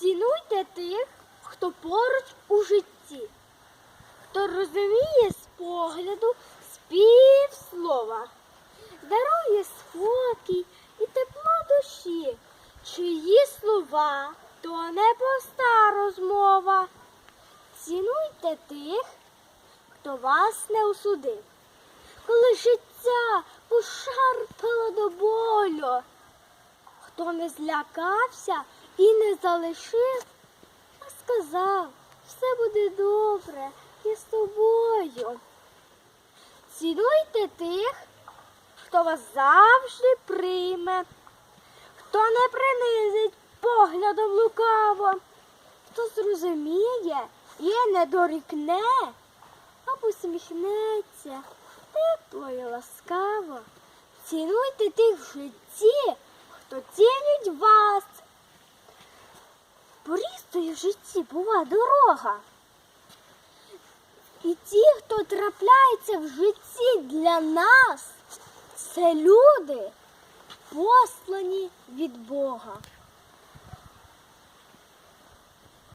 Цінуйте тих, хто поруч у житті, хто розуміє з погляду співслова, дарує спокій і тепло душі, чиї слова то не проста розмова. Цінуйте тих, хто вас не осудив, коли життя пошарпало до болю, хто не злякався і не залишив, а сказав, все буде добре і з тобою. Цінуйте тих, хто вас завжди прийме, хто не принизить поглядом лукаво, хто зрозуміє і не дорікне, а посміхнеться тепло і ласкаво. Цінуйте тих в житті, хто цінить вас. Порістою в житті була дорога. І ті, хто трапляється в житті для нас, це люди, послані від Бога.